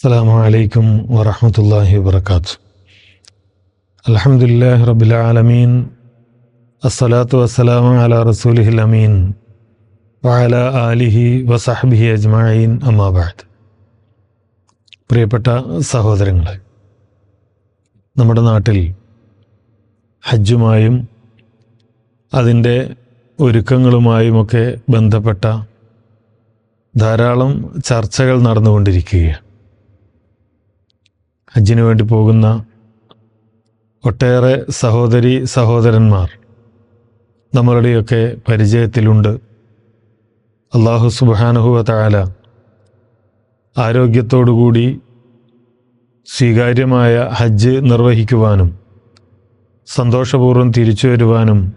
السلام عليكم ورحمة الله وبركاته الحمد لله رب العالمين الصلاة والسلام على رسوله الأمين وعلى آله وصحبه أجمعين أما بعد പ്രിയപ്പെട്ട സഹോദരങ്ങളെ നമ്മുടെ നാട്ടിൽ ഹജ്ജുമായും അതിൻ്റെ ഒരുക്കങ്ങളുമായുമൊക്കെ ബന്ധപ്പെട്ട ധാരാളം ചർച്ചകൾ നടന്നുകൊണ്ടിരിക്കുകയാണ് ഹജ്ജിന് വേണ്ടി പോകുന്ന ഒട്ടേറെ സഹോദരി സഹോദരന്മാർ നമ്മളുടെയൊക്കെ പരിചയത്തിലുണ്ട്. അള്ളാഹു സുബാനുഹുവ താല ആരോഗ്യത്തോടുകൂടി സ്വീകാര്യമായ ഹജ്ജ് നിർവഹിക്കുവാനും സന്തോഷപൂർവം തിരിച്ചു വരുവാനും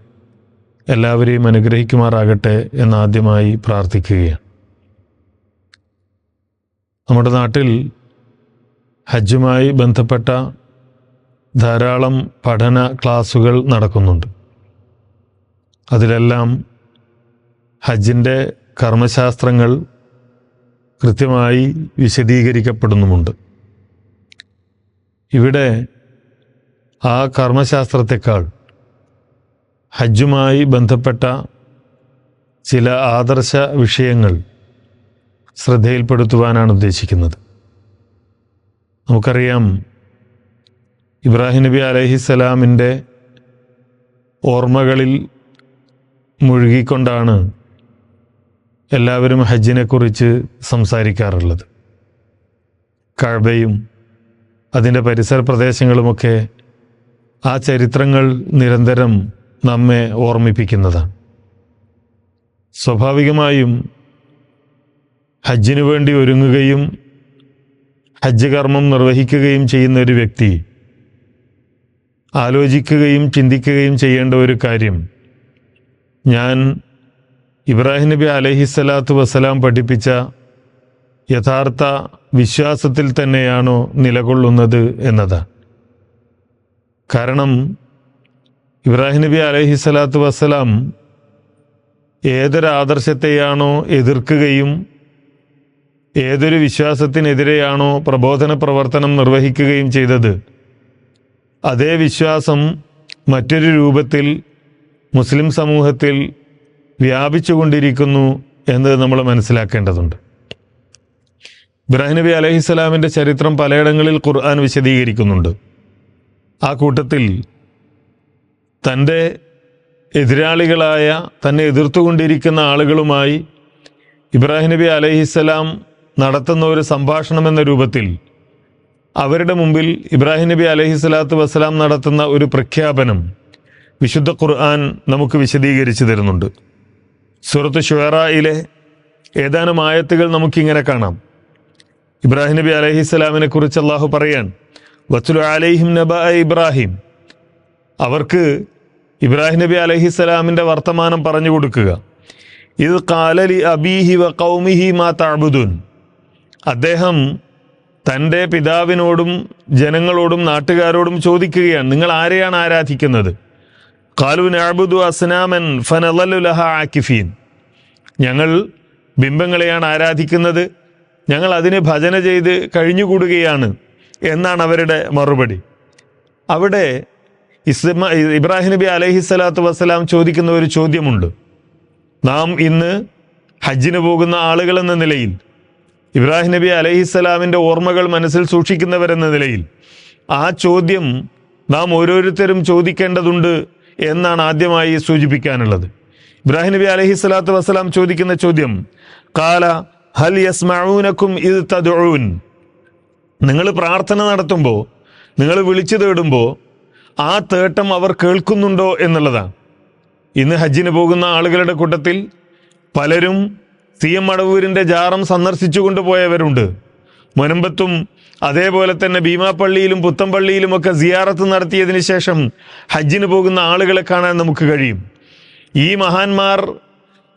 എല്ലാവരെയും അനുഗ്രഹിക്കുമാറാകട്ടെ എന്നാദ്യമായി പ്രാർത്ഥിക്കുകയാണ്. നമ്മുടെ നാട്ടിൽ ഹജ്ജുമായി ബന്ധപ്പെട്ട ധാരാളം പഠന ക്ലാസുകൾ നടക്കുന്നുണ്ട്. അതിലെല്ലാം ഹജ്ജിന്റെ കർമ്മശാസ്ത്രങ്ങൾ കൃത്യമായി വിശദീകരിക്കപ്പെടുന്നുമുണ്ട്. ഇവിടെ ആ കർമ്മശാസ്ത്രത്തെക്കാൾ ഹജ്ജുമായി ബന്ധപ്പെട്ട ചില ആദർശ വിഷയങ്ങൾ ശ്രദ്ധയിൽപ്പെടുത്തുവാനാണ് ഉദ്ദേശിക്കുന്നത്. നമുക്കറിയാം ഇബ്രാഹിം നബി അലഹിസലാമിന്റെ ഓർമ്മകളിൽ മുഴുകിക്കൊണ്ടാണ് എല്ലാവരും ഹജ്ജിനെക്കുറിച്ച് സംസാരിക്കാറുള്ളത്. കഴബയും അതിന്റെ പരിസര പ്രദേശങ്ങളുമൊക്കെ ആ ചരിത്രങ്ങൾ നിരന്തരം നമ്മെ ഓർമ്മിപ്പിക്കുന്നതാണ്. സ്വാഭാവികമായും ഹജ്ജിനു വേണ്ടി ഒരുങ്ങുകയും ഹജ്ജ് കർമ്മം നിർവഹിക്കുകയും ചെയ്യുന്ന ഒരു വ്യക്തി ആലോചിക്കുകയും ചിന്തിക്കുകയും ചെയ്യേണ്ട ഒരു കാര്യം. ഞാൻ ഇബ്രാഹിം നബി അലഹിസ്സലാത്തു വസ്സലാം പഠിപ്പിച്ച യഥാർത്ഥ വിശ്വാസത്തിൽ തന്നെയാണോ നിലകൊള്ളുന്നത് എന്നതാണ് കാരണം ഇബ്രാഹിം നബി അലഹിസ്സലാത്തു വസ്സലാം ഏതൊരാദർശത്തെയാണോ എതിർക്കുകയും ഏതൊരു വിശ്വാസത്തിനെതിരെയാണോ പ്രബോധന പ്രവർത്തനം നിർവഹിക്കുകയും ചെയ്തത്? അതേ വിശ്വാസം മറ്റൊരു രൂപത്തിൽ മുസ്ലിം സമൂഹത്തിൽ വ്യാപിച്ചുകൊണ്ടിരിക്കുന്നു എന്ന് നമ്മൾ മനസ്സിലാക്കേണ്ടതുണ്ട്. ഇബ്രാഹിം നബി അലഹിസ്സലാമിന്റെ ചരിത്രം പലയിടങ്ങളിൽ ഖുർആൻ വിശദീകരിക്കുന്നുണ്ട്. ആ കൂട്ടത്തിൽ തന്റെ എതിരാളികളായ തന്നെ എതിർത്തുകൊണ്ടിരിക്കുന്ന ആളുകളുമായി ഇബ്രാഹിം നബി അലഹിസ്സലാം നടത്തുന്ന ഒരു സംഭാഷണം എന്ന രൂപത്തിൽ അവരുടെ മുമ്പിൽ ഇബ്രാഹിം നബി അലഹി സ്വലാത്തു വസ്സലാം നടത്തുന്ന ഒരു പ്രഖ്യാപനം വിശുദ്ധ ഖുർആൻ നമുക്ക് വിശദീകരിച്ചു തരുന്നുണ്ട്. സുഹൃത്ത് ഷുഹറയിലെ ഏതാനും ആയത്തുകൾ നമുക്കിങ്ങനെ കാണാം. ഇബ്രാഹിം നബി അലഹി സ്വലാമിനെ കുറിച്ച് അള്ളാഹു പറയാൻ വത്തുലു അലൈഹിം നബ ഇബ്രാഹിം. അവർക്ക് ഇബ്രാഹിം നബി അലഹി സ്വലാമിന്റെ വർത്തമാനം പറഞ്ഞു കൊടുക്കുക. ഇത് കാലലി അബീഹി വ കൗമിഹി മാ താബുദുൻ അദ്ദേഹം തന്റെ പിതാവിനോടും ജനങ്ങളോടും നാട്ടുകാരോടും ചോദിക്കുകയാണ് നിങ്ങൾ ആരെയാണ് ആരാധിക്കുന്നത്? കാലു നാബുദു അസ്നാമൻ ഫനലലുലഹ ആക്കിഫീൻ. ഞങ്ങൾ ബിംബങ്ങളെയാണ് ആരാധിക്കുന്നത് ഞങ്ങൾ അതിനെ ഭജന ചെയ്ത് കഴിഞ്ഞുകൂടുകയാണ് എന്നാണ് അവരുടെ മറുപടി. അവിടെ ഇസ്മ ഇബ്രാഹിം നബി അലഹി സ്വലാത്തു വസ്സലാം ചോദിക്കുന്ന ഒരു ചോദ്യമുണ്ട്. നാം ഇന്ന് ഹജ്ജിന് പോകുന്ന ആളുകൾ എന്ന നിലയിൽ ഇബ്രാഹിം നബി അലഹിസ്സലാമിന്റെ ഓർമ്മകൾ മനസ്സിൽ സൂക്ഷിക്കുന്നവരെന്ന നിലയിൽ ആ ചോദ്യം നാം ഓരോരുത്തരും ചോദിക്കേണ്ടതുണ്ട് എന്നാണ് ആദ്യമായി സൂചിപ്പിക്കാനുള്ളത്. ഇബ്രാഹിം നബി അലഹി സ്വലാത്തു വസ്സലാം ചോദിക്കുന്ന ചോദ്യം കാല ഹൽ യസ്മഊനക്കും ഇത് തദൂൻ നിങ്ങൾ പ്രാർത്ഥന നടത്തുമ്പോൾ നിങ്ങൾ വിളിച്ചു തേടുമ്പോൾ ആ തേട്ടം അവർ കേൾക്കുന്നുണ്ടോ എന്നുള്ളതാണ്. ഇന്ന് ഹജ്ജിന് പോകുന്ന ആളുകളുടെ കൂട്ടത്തിൽ പലരും സി എം മടവൂരിന്റെ ജാറം സന്ദർശിച്ചു കൊണ്ടുപോയവരുണ്ട് മുനമ്പത്തും അതേപോലെ തന്നെ ഭീമാപ്പള്ളിയിലും പുത്തമ്പള്ളിയിലുമൊക്കെ സിയാറത്ത് നടത്തിയതിന് ശേഷം ഹജ്ജിന് പോകുന്ന ആളുകളെ കാണാൻ നമുക്ക് കഴിയും. ഈ മഹാന്മാർ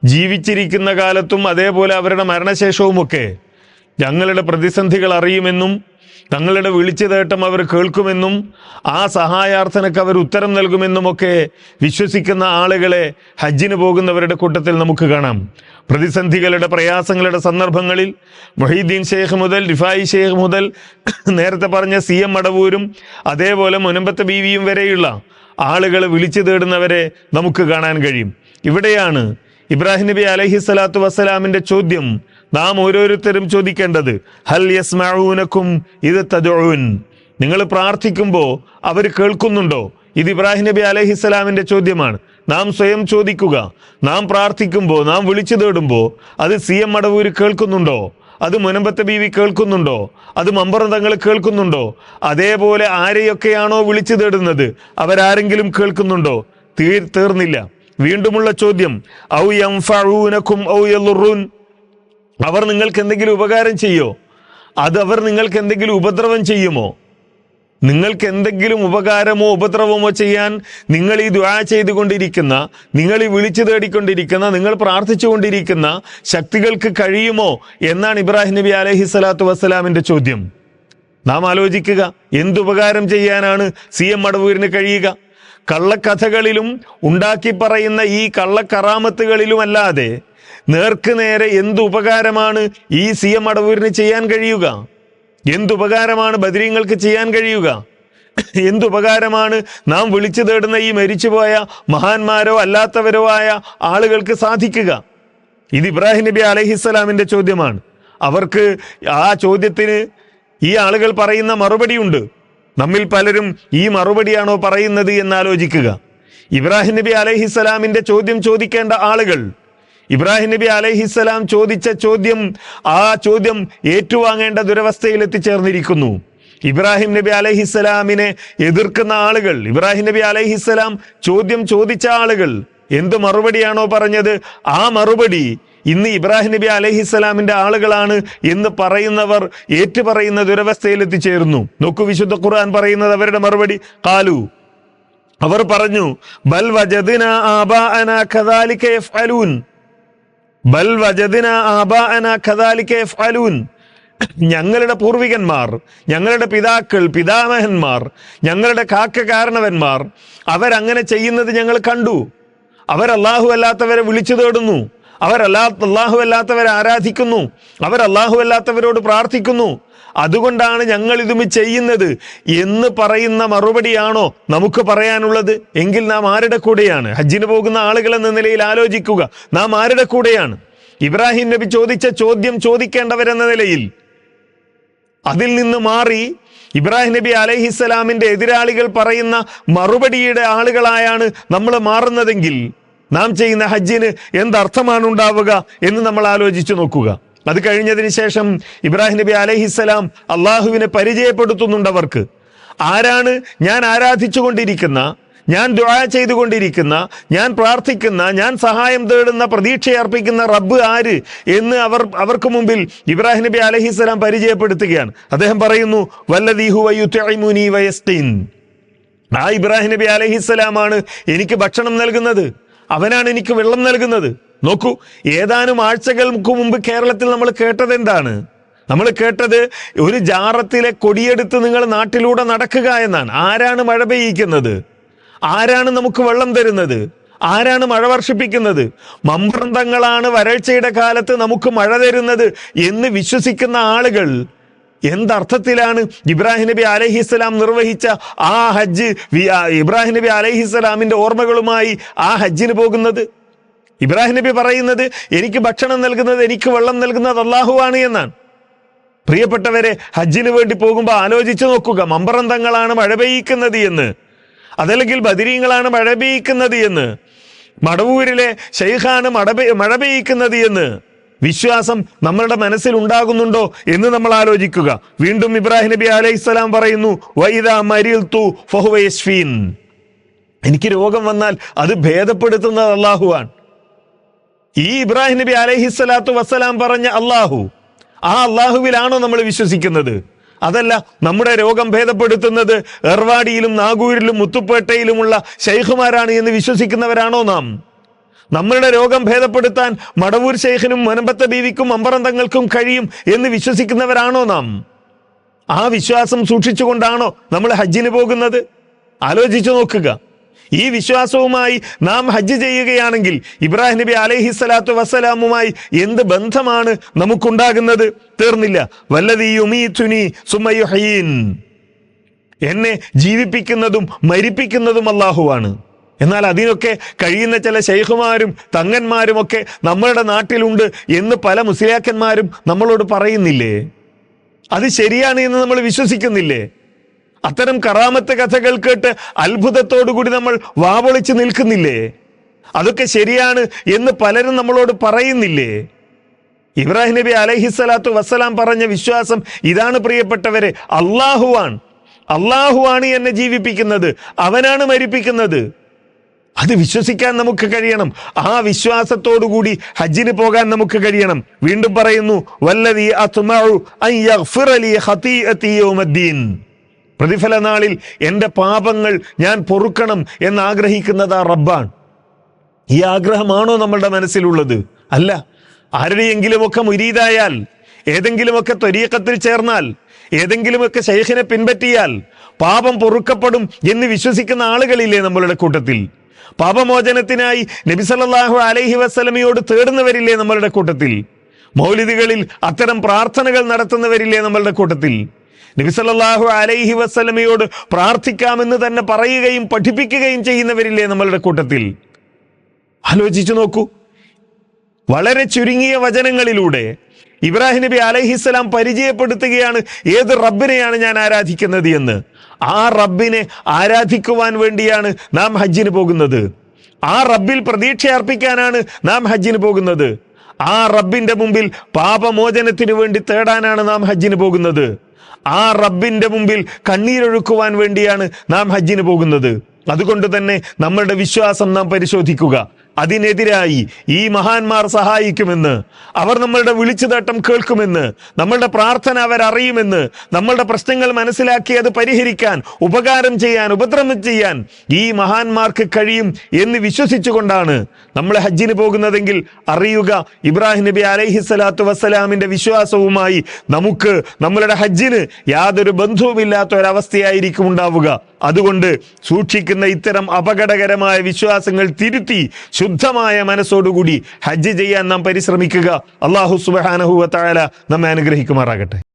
ജീവിച്ചിരിക്കുന്ന കാലത്തും അതേപോലെ അവരുടെ മരണശേഷവുമൊക്കെ ഞങ്ങളുടെ പ്രതിസന്ധികൾ അറിയുമെന്നും തങ്ങളുടെ വിളിച്ചതേട്ടം അവർ കേൾക്കുമെന്നും ആ സഹായാർത്ഥനക്ക് അവർ ഉത്തരം നൽകുമെന്നുമൊക്കെ വിശ്വസിക്കുന്ന ആളുകളെ ഹജ്ജിന് പോകുന്നവരുടെ കൂട്ടത്തിൽ നമുക്ക് കാണാം. പ്രതിസന്ധികളുടെ പ്രയാസങ്ങളുടെ സന്ദർഭങ്ങളിൽ മൊഹീദ്ദീൻ ഷെയ്ഖ് മുതൽ റിഫായി ഷെയ്ഖ് മുതൽ നേരത്തെ പറഞ്ഞ സി എം മടവൂരും അതേപോലെ മുനമ്പത്തെ ബീവിയും വരെയുള്ള ആളുകൾ വിളിച്ചു തേടുന്നവരെ നമുക്ക് കാണാൻ കഴിയും. ഇവിടെയാണ് ഇബ്രാഹിം നബി അലഹി സ്വലാത്തു വസ്സലാമിന്റെ ചോദ്യം നാം ഓരോരുത്തരും ചോദിക്കേണ്ടത് ഹൽ യസ് മഴൂനക്കും ഇത് തദുൻ നിങ്ങൾ പ്രാർത്ഥിക്കുമ്പോൾ അവർ കേൾക്കുന്നുണ്ടോ? ഇത് ഇബ്രാഹിം നബി അലഹി സ്വലാമിന്റെ ചോദ്യമാണ്. നാം സ്വയം ചോദിക്കുക. നാം പ്രാർത്ഥിക്കുമ്പോൾ നാം വിളിച്ചു തേടുമ്പോൾ അത് സി എം മടവൂര് കേൾക്കുന്നുണ്ടോ? അത് മുനമ്പത്തെ ബീവി കേൾക്കുന്നുണ്ടോ? അത് മമ്പറന്തങ്ങൾ കേൾക്കുന്നുണ്ടോ? അതേപോലെ ആരെയൊക്കെയാണോ വിളിച്ചു തേടുന്നത്? അവരാരെങ്കിലും കേൾക്കുന്നുണ്ടോ? തീർ തീർന്നില്ല. വീണ്ടുമുള്ള ചോദ്യം ഔ ഔ അവർ നിങ്ങൾക്ക് എന്തെങ്കിലും ഉപകാരം ചെയ്യോ? അത് അവർ നിങ്ങൾക്ക് എന്തെങ്കിലും ഉപദ്രവം ചെയ്യുമോ? നിങ്ങൾക്ക് എന്തെങ്കിലും ഉപകാരമോ ഉപദ്രവമോ ചെയ്യാൻ നിങ്ങൾ ഈ ദ്വാ ചെയ്തുകൊണ്ടിരിക്കുന്ന നിങ്ങൾ ഈ വിളിച്ചു തേടിക്കൊണ്ടിരിക്കുന്ന നിങ്ങൾ പ്രാർത്ഥിച്ചുകൊണ്ടിരിക്കുന്ന ശക്തികൾക്ക് കഴിയുമോ എന്നാണ് ഇബ്രാഹിം നബി അലഹി സ്വലാത്തു വസ്സലാമിന്റെ ചോദ്യം. നാം ആലോചിക്കുക എന്തുപകാരം ചെയ്യാനാണ് സി എം മടവൂരിന് കഴിയുക? കള്ളക്കഥകളിലും ഉണ്ടാക്കി പറയുന്ന ഈ കള്ളക്കറാമത്തുകളിലുമല്ലാതെ നേർക്ക് നേരെ എന്ത് ഉപകാരമാണ് ഈ സി എം അടവൂരിന് ചെയ്യാൻ കഴിയുക? എന്തുപകാരമാണ് ബദരീങ്ങൾക്ക് ചെയ്യാൻ കഴിയുക? എന്തുപകാരമാണ് നാം വിളിച്ചു തേടുന്ന ഈ മരിച്ചുപോയ മഹാന്മാരോ അല്ലാത്തവരോ ആയ ആളുകൾക്ക് സാധിക്കുക? ഇത് ഇബ്രാഹിം നബി അലഹിസ്സലാമിന്റെ ചോദ്യമാണ്. അവർക്ക് ആ ചോദ്യത്തിന് ഈ ആളുകൾ പറയുന്ന മറുപടിയുണ്ട്. നമ്മിൽ പലരും ഈ മറുപടിയാണോ പറയുന്നത് എന്നാലോചിക്കുക. ഇബ്രാഹിം നബി അലഹിസ്സലാമിന്റെ ചോദ്യം ചോദിക്കേണ്ട ആളുകൾ ഇബ്രാഹിം നബി അലഹിസ്സലാം ചോദിച്ച ചോദ്യം ആ ചോദ്യം ഏറ്റുവാങ്ങേണ്ട ദുരവസ്ഥയിൽ എത്തിച്ചേർന്നിരിക്കുന്നു. ഇബ്രാഹിം നബി അലഹിസ്സലാമിനെ എതിർക്കുന്ന ആളുകൾ ഇബ്രാഹിം നബി അലഹിസ്സലാം ചോദ്യം ചോദിച്ച ആളുകൾ എന്ത് മറുപടിയാണോ പറഞ്ഞത്? ആ മറുപടി ഇന്ന് ഇബ്രാഹിം നബി അലഹിസ്സലാമിന്റെ ആളുകളാണ് എന്ന് പറയുന്നവർ ഏറ്റുപറയുന്ന ദുരവസ്ഥയിൽ എത്തിച്ചേർന്നു നോക്കൂ വിശുദ്ധ ഖുർആൻ പറയുന്നത് അവരുടെ മറുപടി. കാലു അവർ പറഞ്ഞു ബൽ യഫ്അലൂൻ. ബൽ യഫ്അലൂൻ. ഞങ്ങളുടെ പൂർവികന്മാർ ഞങ്ങളുടെ പിതാക്കൾ പിതാമഹന്മാർ ഞങ്ങളുടെ കാക്ക കാരണവന്മാർ അവരങ്ങനെ ചെയ്യുന്നത് ഞങ്ങൾ കണ്ടു. അവർ അല്ലാഹു അല്ലാത്തവരെ വിളിച്ചു തേടുന്നു. അവരല്ലാ അള്ളാഹു അല്ലാത്തവരെ ആരാധിക്കുന്നു. അവർ അല്ലാഹു അല്ലാത്തവരോട് പ്രാർത്ഥിക്കുന്നു. അതുകൊണ്ടാണ് ഞങ്ങൾ ഇതും ചെയ്യുന്നത് എന്ന് പറയുന്ന മറുപടിയാണോ നമുക്ക് പറയാനുള്ളത്? എങ്കിൽ നാം ആരുടെ കൂടെയാണ്? ഹജ്ജിന് പോകുന്ന ആളുകൾ എന്ന നിലയിൽ ആലോചിക്കുക. നാം ആരുടെ കൂടെയാണ്? ഇബ്രാഹിം നബി ചോദിച്ച ചോദ്യം ചോദിക്കേണ്ടവരെന്ന നിലയിൽ. അതിൽ നിന്ന് മാറി ഇബ്രാഹിം നബി അലഹിസ്സലാമിന്റെ എതിരാളികൾ പറയുന്ന മറുപടിയുടെ ആളുകളായാണ് നമ്മൾ മാറുന്നതെങ്കിൽ നാം ചെയ്യുന്ന ഹജ്ജിന് എന്തർത്ഥമാണ് ഉണ്ടാവുക എന്ന് നമ്മൾ ആലോചിച്ചു നോക്കുക. അത് കഴിഞ്ഞതിന് ശേഷം ഇബ്രാഹിം നബി അലഹിസ്സലാം അള്ളാഹുവിനെ പരിചയപ്പെടുത്തുന്നുണ്ട് അവർക്ക്. ആരാണ് ഞാൻ ആരാധിച്ചുകൊണ്ടിരിക്കുന്ന ഞാൻ ദുആ ചെയ്തുകൊണ്ടിരിക്കുന്ന ഞാൻ പ്രാർത്ഥിക്കുന്ന ഞാൻ സഹായം തേടുന്ന പ്രതീക്ഷയർപ്പിക്കുന്ന റബ്ബ് ആര് എന്ന് അവർ അവർക്ക് മുമ്പിൽ ഇബ്രാഹിം നബി അലഹിസ്സലാം പരിചയപ്പെടുത്തുകയാണ്. അദ്ദേഹം പറയുന്നു വല്ലദീഹു വയുത്തൈമുനി ആ ഇബ്രാഹിം നബി അലഹിസ്സലാമാണ് എനിക്ക് ഭക്ഷണം നൽകുന്നത്. അവനാണ് എനിക്ക് വെള്ളം നൽകുന്നത്. നോക്കൂ ഏതാനും ആഴ്ചകൾക്ക് മുമ്പ് കേരളത്തിൽ നമ്മൾ കേട്ടത് എന്താണ്? നമ്മൾ കേട്ടത് ഒരു ജാറത്തിലെ കൊടിയെടുത്ത് നിങ്ങൾ നാട്ടിലൂടെ നടക്കുക എന്നാണ്. ആരാണ് മഴ പെയ്യിക്കുന്നത്? ആരാണ് നമുക്ക് വെള്ളം തരുന്നത്? ആരാണ് മഴ വർഷിപ്പിക്കുന്നത്? മമ്പ്രന്തങ്ങളാണ് വരൾച്ചയുടെ കാലത്ത് നമുക്ക് മഴ തരുന്നത് എന്ന് വിശ്വസിക്കുന്ന ആളുകൾ എന്തർത്ഥത്തിലാണ് ഇബ്രാഹിം നബി അലഹിസ്സലാം നിർവഹിച്ച ആ ഹജ്ജ്? ഇബ്രാഹിം നബി അലഹിസ്സലാമിന്റെ ഓർമ്മകളുമായി ആ ഹജ്ജിന് പോകുന്നത്? ഇബ്രാഹിം നബി പറയുന്നത് എനിക്ക് ഭക്ഷണം നൽകുന്നത് എനിക്ക് വെള്ളം നൽകുന്നത് അള്ളാഹുവാണ് എന്നാണ്. പ്രിയപ്പെട്ടവരെ ഹജ്ജിന് വേണ്ടി പോകുമ്പോൾ ആലോചിച്ചു നോക്കുക മമ്പറന്തങ്ങളാണ് മഴ പെയ്യിക്കുന്നത് എന്ന്. അതല്ലെങ്കിൽ ബദിരീങ്ങളാണ് മഴ പെയ്യിക്കുന്നത് എന്ന്. മടവൂരിലെ ഷെയ്ഖാണ് മട മഴ പെയ്യിക്കുന്നത് എന്ന്. വിശ്വാസം നമ്മളുടെ മനസ്സിൽ ഉണ്ടാകുന്നുണ്ടോ എന്ന് നമ്മൾ ആലോചിക്കുക. വീണ്ടും ഇബ്രാഹിം നബി അലൈഹിസ്സലാം പറയുന്നു എനിക്ക് രോഗം വന്നാൽ അത് ഭേദപ്പെടുത്തുന്നത് അള്ളാഹുവാണ് ഈ ഇബ്രാഹിം നബി അലഹിസ്സലാത്തു വസ്സലാം പറഞ്ഞ അള്ളാഹു ആ അള്ളാഹുവിലാണോ നമ്മൾ വിശ്വസിക്കുന്നത്? അതല്ല നമ്മുടെ രോഗം ഭേദപ്പെടുത്തുന്നത് എർവാടിയിലും നാഗൂരിലും മുത്തുപ്പേട്ടയിലുമുള്ള ഷെയ്ഖുമാരാണ് എന്ന് വിശ്വസിക്കുന്നവരാണോ നാം? നമ്മളുടെ രോഗം ഭേദപ്പെടുത്താൻ മടവൂർ ശൈഖിനും മനമ്പത്ത ബീവിക്കും അമ്പറന്തങ്ങൾക്കും കഴിയും എന്ന് വിശ്വസിക്കുന്നവരാണോ നാം? ആ വിശ്വാസം സൂക്ഷിച്ചുകൊണ്ടാണോ നമ്മൾ ഹജ്ജിന് പോകുന്നത്? ആലോചിച്ചു നോക്കുക. ഈ വിശ്വാസവുമായി നാം ഹജ്ജ് ചെയ്യുകയാണെങ്കിൽ ഇബ്രാഹിം നബി അലൈഹി സ്വലാത്തു വസ്സലാമുമായി എന്ത് ബന്ധമാണ് നമുക്കുണ്ടാകുന്നത്? തീർന്നില്ല. വല്ലതീ സുമയുഹീൻ എന്നെ ജീവിപ്പിക്കുന്നതും മരിപ്പിക്കുന്നതും അള്ളാഹുവാണ് എന്നാൽ അതിനൊക്കെ കഴിയുന്ന ചില ശൈഖുമാരും തങ്ങന്മാരും ഒക്കെ നമ്മളുടെ നാട്ടിലുണ്ട് എന്ന് പല മുസ്ലിയാക്കന്മാരും നമ്മളോട് പറയുന്നില്ലേ? അത് ശരിയാണ് എന്ന് നമ്മൾ വിശ്വസിക്കുന്നില്ലേ? അത്തരം കറാമത്ത് കഥകൾ കേട്ട് അത്ഭുതത്തോടു കൂടി നമ്മൾ വാവൊളിച്ച് നിൽക്കുന്നില്ലേ? അതൊക്കെ ശരിയാണ് എന്ന് പലരും നമ്മളോട് പറയുന്നില്ലേ? ഇബ്രാഹിം നബി അലഹിസ്സലാത്തു വസ്സലാം പറഞ്ഞ വിശ്വാസം ഇതാണ് പ്രിയപ്പെട്ടവരെ അള്ളാഹുവാൻ അള്ളാഹുവാണ് എന്നെ ജീവിപ്പിക്കുന്നത് അവനാണ് മരിപ്പിക്കുന്നത്. അത് വിശ്വസിക്കാൻ നമുക്ക് കഴിയണം. ആ വിശ്വാസത്തോടുകൂടി ഹജ്ജിന് പോകാൻ നമുക്ക് കഴിയണം. വീണ്ടും പറയുന്നു പ്രതിഫല നാളിൽ എന്റെ പാപങ്ങൾ ഞാൻ പൊറുക്കണം എന്ന് ആഗ്രഹിക്കുന്നത് ആ റബ്ബാണ്. ഈ ആഗ്രഹമാണോ നമ്മളുടെ മനസ്സിലുള്ളത്? അല്ല. ആരുടെയെങ്കിലുമൊക്കെ മുരീതായാൽ ഏതെങ്കിലുമൊക്കെ ത്വരീക്കത്തിൽ ചേർന്നാൽ ഏതെങ്കിലുമൊക്കെ ശൈഖിനെ പിൻപറ്റിയാൽ പാപം പൊറുക്കപ്പെടും എന്ന് വിശ്വസിക്കുന്ന ആളുകളില്ലേ നമ്മളുടെ കൂട്ടത്തിൽ? പാപമോചനത്തിനായി നബി സല്ലല്ലാഹു അലൈഹി വസല്ലമയോട് തേടുന്നവരില്ലേ നമ്മളുടെ കൂട്ടത്തിൽ? മൗലിദികളിൽ അത്തരം പ്രാർത്ഥനകൾ നടത്തുന്നവരില്ലേ നമ്മളുടെ കൂട്ടത്തിൽ? നബി സല്ലല്ലാഹു അലൈഹി വസല്ലമയോട് പ്രാർത്ഥിക്കാമെന്ന് തന്നെ പറയുകയും പഠിപ്പിക്കുകയും ചെയ്യുന്നവരില്ലേ നമ്മളുടെ കൂട്ടത്തിൽ? ആലോചിച്ചു നോക്കൂ. വളരെ ചുരുങ്ങിയ വചനങ്ങളിലൂടെ ഇബ്രാഹിം നബി അലഹിസ്സലാം പരിചയപ്പെടുത്തുകയാണ് ഏത് റബ്ബിനെയാണ് ഞാൻ ആരാധിക്കുന്നത് എന്ന്. ആ റബ്ബിനെ ആരാധിക്കുവാൻ വേണ്ടിയാണ് നാം ഹജ്ജിന് പോകുന്നത്. ആ റബ്ബിൽ പ്രതീക്ഷ അർപ്പിക്കാനാണ് നാം ഹജ്ജിന് പോകുന്നത്. ആ റബ്ബിന്റെ മുമ്പിൽ പാപമോചനത്തിന് വേണ്ടി തേടാനാണ് നാം ഹജ്ജിന് പോകുന്നത്. ആ റബ്ബിന്റെ മുമ്പിൽ കണ്ണീരൊഴുക്കുവാൻ വേണ്ടിയാണ് നാം ഹജ്ജിന് പോകുന്നത്. അതുകൊണ്ട് തന്നെ നമ്മളുടെ വിശ്വാസം നാം പരിശോധിക്കുക. അതിനെതിരായി ഈ മഹാന്മാർ സഹായിക്കുമെന്ന് അവർ നമ്മളുടെ വിളിച്ചുതട്ടം കേൾക്കുമെന്ന് നമ്മളുടെ പ്രാർത്ഥന അവരറിയുമെന്ന് നമ്മളുടെ പ്രശ്നങ്ങൾ മനസ്സിലാക്കി അത് പരിഹരിക്കാൻ ഉപകാരം ചെയ്യാൻ ഉപദ്രവം ചെയ്യാൻ ഈ മഹാന്മാർക്ക് കഴിയും എന്ന് വിശ്വസിച്ചുകൊണ്ടാണ് നമ്മൾ ഹജ്ജിന് പോകുന്നതെങ്കിൽ അറിയുക ഇബ്രാഹിം നബി അലൈഹി സ്വലാത്തു വസ്സലാമിന്റെ വിശ്വാസവുമായി നമുക്ക് നമ്മളുടെ ഹജ്ജിന് യാതൊരു ബന്ധവുമില്ലാത്ത ഒരവസ്ഥയായിരിക്കും ഉണ്ടാവുക. അതുകൊണ്ട് സൂക്ഷിക്കുന്ന ഇത്തരം അപകടകരമായ വിശ്വാസങ്ങൾ തിരുത്തി ശുദ്ധമായ മനസ്സോടുകൂടി ഹജ്ജ് ചെയ്യാൻ നാം പരിശ്രമിക്കുക. അള്ളാഹു സുബാനഹുവ തായാല നമ്മെ അനുഗ്രഹിക്കുമാറാകട്ടെ.